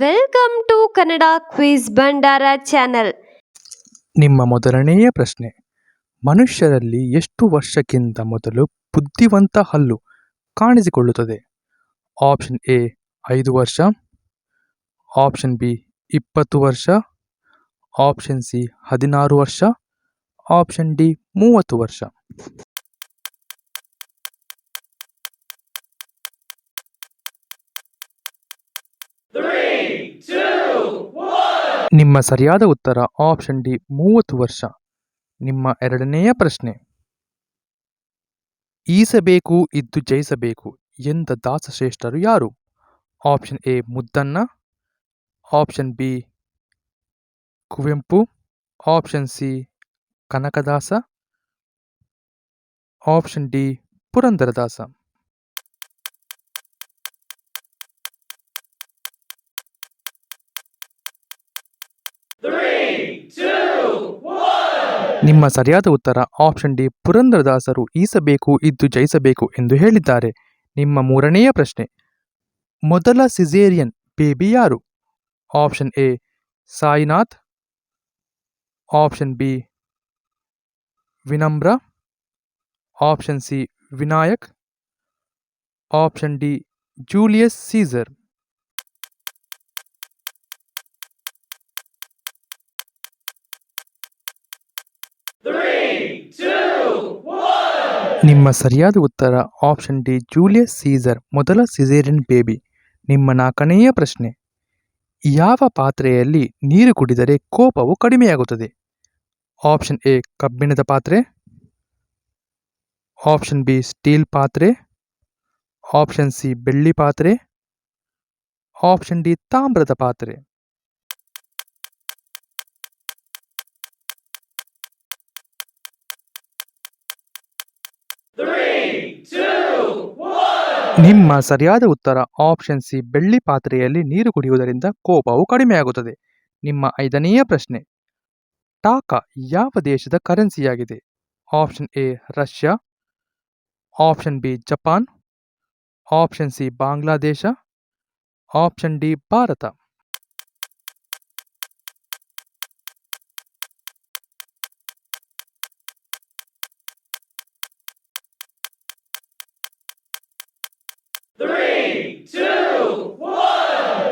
Welcome to Kannada quiz Bhandara channel ನಿಮ್ಮ ಮೊದಲನೆಯ ಪ್ರಶ್ನೆ. ಮನುಷ್ಯರಲ್ಲಿ ಎಷ್ಟು ವರ್ಷಕ್ಕಿಂತ ಮೊದಲು ಬುದ್ಧಿವಂತ ಹಲ್ಲು ಕಾಣಿಸಿಕೊಳ್ಳುತ್ತದೆ? ಆಪ್ಷನ್ ಎ ಐದು ವರ್ಷ. ಆಪ್ಷನ್ ಬಿ ಇಪ್ಪತ್ತು ವರ್ಷ. ಆಪ್ಷನ್ ಸಿ ಹದಿನಾರು ವರ್ಷ. ಆಪ್ಷನ್ ಡಿ ಮೂವತ್ತು ವರ್ಷ. ನಿಮ್ಮ ಸರಿಯಾದ ಉತ್ತರ ಆಪ್ಷನ್ ಡಿ ಮೂವತ್ತು ವರ್ಷ. ನಿಮ್ಮ ಎರಡನೆಯ ಪ್ರಶ್ನೆ. ಈಸಬೇಕು, ಇದ್ದು ಜಯಿಸಬೇಕು ಎಂದ ದಾಸಶ್ರೇಷ್ಠರು ಯಾರು? Option A Muddanna. Option B Kuvempu. Option C Kanakadasa. Option D Purandaradasa. ನಿಮ್ಮ ಸರಿಯಾದ ಉತ್ತರ ಆಪ್ಷನ್ ಡಿ ಪುರಂದರದಾಸರು ಈಸಬೇಕು, ಇದ್ದು ಜಯಿಸಬೇಕು ಎಂದು ಹೇಳಿದ್ದಾರೆ. ನಿಮ್ಮ ಮೂರನೆಯ ಪ್ರಶ್ನೆ. ಮೊದಲ ಸಿಜೇರಿಯನ್ ಬೇಬಿ ಯಾರು? Option A, Sainath. Option B, Vinamra. Option C, Vinayak. Option D, Julius Caesar. ನಿಮ್ಮ ಸರಿಯಾದ ಉತ್ತರ ಆಪ್ಷನ್ ಡಿ ಜೂಲಿಯಸ್ ಸೀಸರ್ ಮೊದಲ ಸಿಸೇರಿಯನ್ ಬೇಬಿ ನಿಮ್ಮ ನಾಲ್ಕನೆಯ ಪ್ರಶ್ನೆ. ಯಾವ ಪಾತ್ರೆಯಲ್ಲಿ ನೀರು ಕುಡಿದರೆ ಕೋಪವು ಕಡಿಮೆಯಾಗುತ್ತದೆ? ಆಪ್ಷನ್ ಎ ಕಬ್ಬಿಣದ ಪಾತ್ರೆ. ಆಪ್ಷನ್ ಬಿ ಸ್ಟೀಲ್ ಪಾತ್ರೆ. ಆಪ್ಷನ್ ಸಿ ಬೆಳ್ಳಿ ಪಾತ್ರೆ. ಆಪ್ಷನ್ ಡಿ ತಾಮ್ರದ ಪಾತ್ರೆ. ನಿಮ್ಮ ಸರಿಯಾದ ಉತ್ತರ ಆಪ್ಷನ್ ಸಿ ಬೆಳ್ಳಿ ಪಾತ್ರೆಯಲ್ಲಿ ನೀರು ಕುಡಿಯುವುದರಿಂದ ಕೋಪವು ಕಡಿಮೆಯಾಗುತ್ತದೆ. ನಿಮ್ಮ ಐದನೆಯ ಪ್ರಶ್ನೆ, ಟಾಕಾ ಯಾವ ದೇಶದ ಕರೆನ್ಸಿಯಾಗಿದೆ option A Russia. Option B Japan. Option C Bangladesh. Option D Bharat.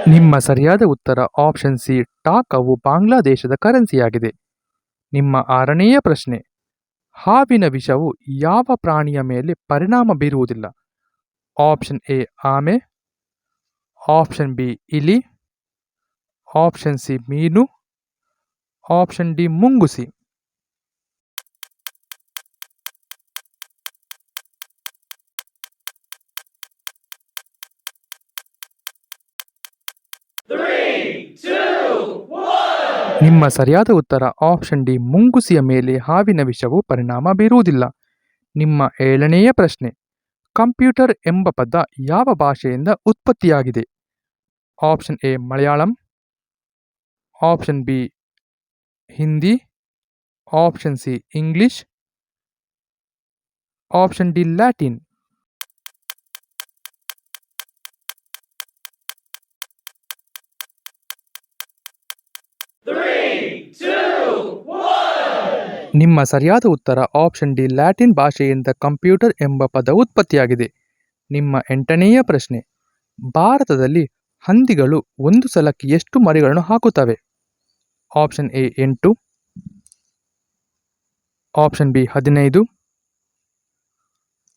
ನಿಮ್ಮ ಸರಿಯಾದ ಉತ್ತರ ಆಪ್ಷನ್ ಸಿ ಟಾಕಾವು ಬಾಂಗ್ಲಾದೇಶದ ಕರೆನ್ಸಿಯಾಗಿದೆ ನಿಮ್ಮ ಆರನೆಯ ಪ್ರಶ್ನೆ, ಹಾವಿನ ವಿಷವು ಯಾವ ಪ್ರಾಣಿಯ ಮೇಲೆ ಪರಿಣಾಮ ಬೀರುವುದಿಲ್ಲ? ಆಪ್ಷನ್ ಎ ಆಮೆ. ಆಪ್ಷನ್ ಬಿ ಇಲಿ. ಆಪ್ಷನ್ ಸಿ ಮೀನು. ಆಪ್ಷನ್ ಡಿ ಮುಂಗುಸಿ. ನಿಮ್ಮ ಸರಿಯಾದ ಉತ್ತರ ಆಪ್ಷನ್ ಡಿ, ಮುಂಗುಸಿಯ ಮೇಲೆ ಹಾವಿನ ವಿಷವು ಪರಿಣಾಮ ಬೀರುವುದಿಲ್ಲ. ನಿಮ್ಮ ಏಳನೆಯ ಪ್ರಶ್ನೆ, ಕಂಪ್ಯೂಟರ್ ಎಂಬ ಪದ ಯಾವ ಭಾಷೆಯಿಂದ ಉತ್ಪತ್ತಿಯಾಗಿದೆ? Option A, Malayalam. Option B, Hindi. Option C, English. Option D, Latin. ನಿಮ್ಮ ಸರಿಯಾದ ಉತ್ತರ ಆಪ್ಷನ್ ಡಿ ಲ್ಯಾಟಿನ್ ಭಾಷೆಯಿಂದ ಕಂಪ್ಯೂಟರ್ ಎಂಬ ಪದ ಉತ್ಪತ್ತಿಯಾಗಿದೆ. ನಿಮ್ಮ ಎಂಟನೆಯ ಪ್ರಶ್ನೆ. ಭಾರತದಲ್ಲಿ ಹಂದಿಗಳು ಒಂದು ಸಲಕ್ಕೆ ಎಷ್ಟು ಮರಿಗಳನ್ನು ಹಾಕುತ್ತವೆ? ಆಪ್ಷನ್ ಎ ಎಂಟು. ಆಪ್ಷನ್ ಬಿ ಹದಿನೈದು.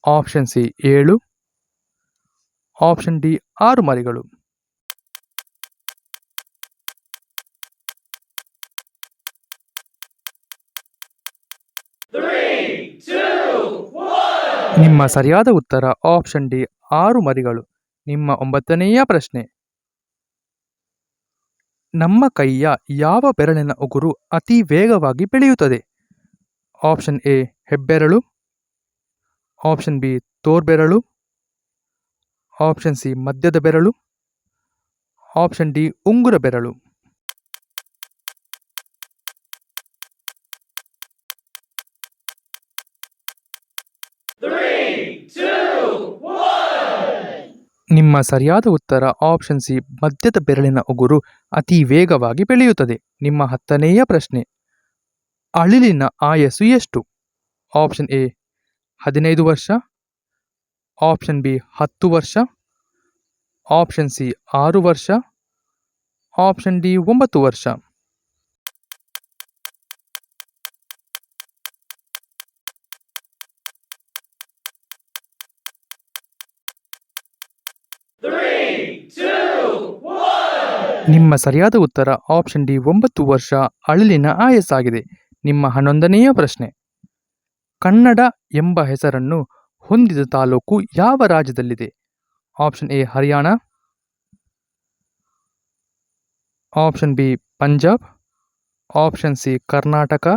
ಆಪ್ಷನ್ ಸಿ ಏಳು. ಆಪ್ಷನ್ ಡಿ ಆರು ಮರಿಗಳು. ನಿಮ್ಮ ಸರಿಯಾದ ಉತ್ತರ ಆಪ್ಷನ್ ಡಿ, ಆರು ಮರಿಗಳು. ನಿಮ್ಮ ಒಂಬತ್ತನೆಯ ಪ್ರಶ್ನೆ. ನಮ್ಮ ಕೈಯ ಯಾವ ಬೆರಳಿನ ಉಗುರು ಅತಿ ವೇಗವಾಗಿ ಬೆಳೆಯುತ್ತದೆ? ಆಪ್ಷನ್ ಎ, ಹೆಬ್ಬೆರಳು. ಆಪ್ಷನ್ ಬಿ, ತೋರ್ಬೆರಳು. ಆಪ್ಷನ್ ಸಿ ಮಧ್ಯದ ಬೆರಳು. ಆಪ್ಷನ್ ಡಿ, ಉಂಗುರ ಬೆರಳು. ನಿಮ್ಮ ಸರಿಯಾದ ಉತ್ತರ ಆಪ್ಷನ್ ಸಿ ಮಧ್ಯದ ಬೆರಳಿನ ಉಗುರು ಅತಿ ವೇಗವಾಗಿ ಬೆಳೆಯುತ್ತದೆ. ನಿಮ್ಮ ಹತ್ತನೆಯ ಪ್ರಶ್ನೆ, ಅಳಿಲಿನ ಆಯಸ್ಸು ಎಷ್ಟು? ಆಪ್ಷನ್ ಎ ಹದಿನೈದು ವರ್ಷ. ಆಪ್ಷನ್ ಬಿ ಹತ್ತು ವರ್ಷ. ಆಪ್ಷನ್ ಸಿ ಆರು ವರ್ಷ. ಆಪ್ಷನ್ ಡಿ ಒಂಬತ್ತು ವರ್ಷ. ನಿಮ್ಮ ಸರಿಯಾದ ಉತ್ತರ ಆಪ್ಷನ್ ಡಿ ಒಂಬತ್ತು ವರ್ಷ ಅಳಿಲಿನ ಆಯಸ್ಸಾಗಿದೆ. ನಿಮ್ಮ ಹನ್ನೊಂದನೆಯ ಪ್ರಶ್ನೆ. ಕನ್ನಡ ಎಂಬ ಹೆಸರನ್ನು ಹೊಂದಿದ ತಾಲೂಕು ಯಾವ ರಾಜ್ಯದಲ್ಲಿದೆ? Option A Haryana. Option B Punjab. Option C Karnataka.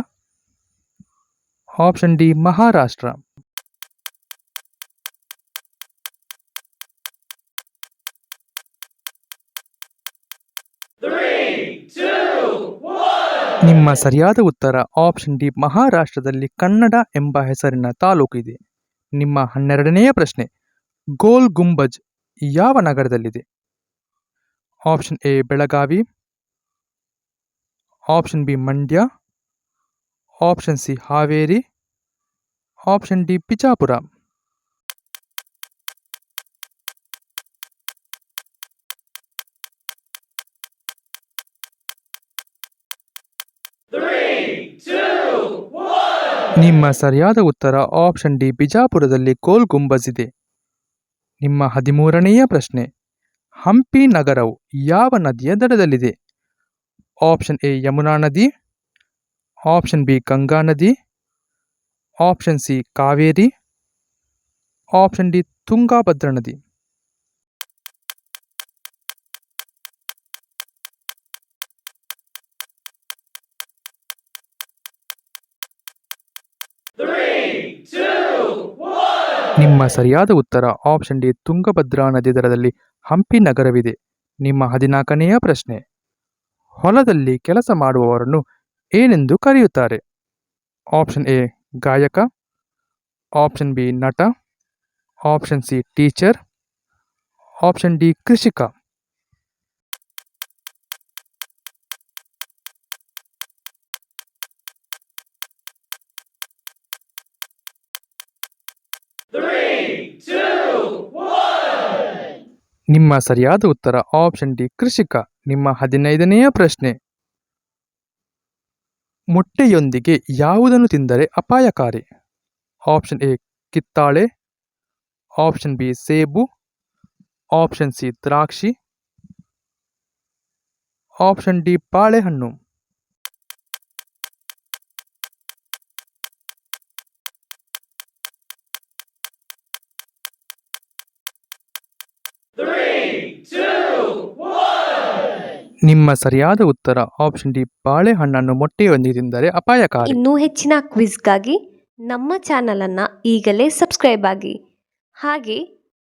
Option D Maharashtra. ನಿಮ್ಮ ಸರಿಯಾದ ಉತ್ತರ ಆಪ್ಷನ್ ಡಿ ಮಹಾರಾಷ್ಟ್ರದಲ್ಲಿ ಕನ್ನಡ ಎಂಬ ಹೆಸರಿನ ತಾಲೂಕು ಇದೆ. ನಿಮ್ಮ ಹನ್ನೆರಡನೆಯ ಪ್ರಶ್ನೆ, ಗೋಲ್ ಗುಂಬಜ್ ಯಾವ ನಗರದಲ್ಲಿದೆ? Option A, Belagavi. Option B, Mandya. Option C, Haveri. Option D, Bijapur. ನಿಮ್ಮ ಸರಿಯಾದ ಉತ್ತರ ಆಪ್ಷನ್ ಡಿ ಬಿಜಾಪುರದಲ್ಲಿ ಗೋಲ್ ಗುಂಬಜ್ ಇದೆ ನಿಮ್ಮ ಹದಿಮೂರನೆಯ ಪ್ರಶ್ನೆ, ಹಂಪಿ ನಗರವು ಯಾವ ನದಿಯ ದಡದಲ್ಲಿದೆ? ಆಪ್ಷನ್ ಎ, ಯಮುನಾ ನದಿ. ಆಪ್ಷನ್ ಬಿ, ಗಂಗಾ ನದಿ. Option C, Kaveri. Option D, Tungabhadra ನದಿ. ಸರಿಯಾದ ಉತ್ತರ ಆಪ್ಷನ್ ಡಿ ತುಂಗಭದ್ರಾ ನದಿ ದರದಲ್ಲಿ ಹಂಪಿ ನಗರವಿದೆ. ನಿಮ್ಮ ಹದಿನಾಲ್ಕನೆಯ ಪ್ರಶ್ನೆ. ಹೊಲದಲ್ಲಿ ಕೆಲಸ ಮಾಡುವವರನ್ನು ಏನೆಂದು ಕರೆಯುತ್ತಾರೆ? ಆಪ್ಷನ್ ಎ, ಗಾಯಕ. ಆಪ್ಷನ್ ಬಿ, ನಟ. Option C teacher option D, ಕೃಷಿಕ. ನಿಮ್ಮ ಸರಿಯಾದ ಉತ್ತರ ಆಪ್ಷನ್ ಡಿ, ಕೃಷಿಕ. ನಿಮ್ಮ ಹದಿನೈದನೆಯ ಪ್ರಶ್ನೆ. ಮೊಟ್ಟೆಯೊಂದಿಗೆ ಯಾವುದನ್ನು ತಿಂದರೆ ಅಪಾಯಕಾರಿ? ಆಪ್ಷನ್ ಎ, ಕಿತ್ತಾಳೆ. ಆಪ್ಷನ್ ಬಿ, ಸೇಬು. ಆಪ್ಷನ್ ಸಿ, ದ್ರಾಕ್ಷಿ. ಆಪ್ಷನ್ ಡಿ, ಬಾಳೆಹಣ್ಣು. ನಿಮ್ಮ ಸರಿಯಾದ ಉತ್ತರ ಆಪ್ಷನ್ ಡಿ ಬಾಳೆಹಣ್ಣನ್ನು ಮೊಟ್ಟೆ ತಿಂದರೆ ಅಪಾಯಕಾರಿ. ಇನ್ನೂ ಹೆಚ್ಚಿನ ಕ್ವಿಜ್ಗಾಗಿ ನಮ್ಮ ಚಾನಲನ್ನು ಈಗಲೇ ಸಬ್ಸ್ಕ್ರೈಬ್ ಆಗಿ. ಹಾಗೆ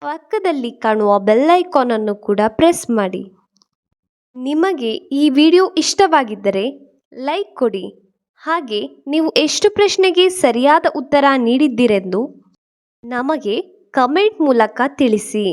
ಪಕ್ಕದಲ್ಲಿ ಕಾಣುವ ಬೆಲ್ ಐಕಾನನ್ನು ಕೂಡ ಪ್ರೆಸ್ ಮಾಡಿ. ನಿಮಗೆ ಈ ವಿಡಿಯೋ ಇಷ್ಟವಾಗಿದ್ದರೆ ಲೈಕ್ ಕೊಡಿ. ಹಾಗೆ ನೀವು ಎಷ್ಟು ಪ್ರಶ್ನೆಗೆ ಸರಿಯಾದ ಉತ್ತರ ನೀಡಿದ್ದೀರೆಂದು ನಮಗೆ ಕಮೆಂಟ್ ಮೂಲಕ ತಿಳಿಸಿ.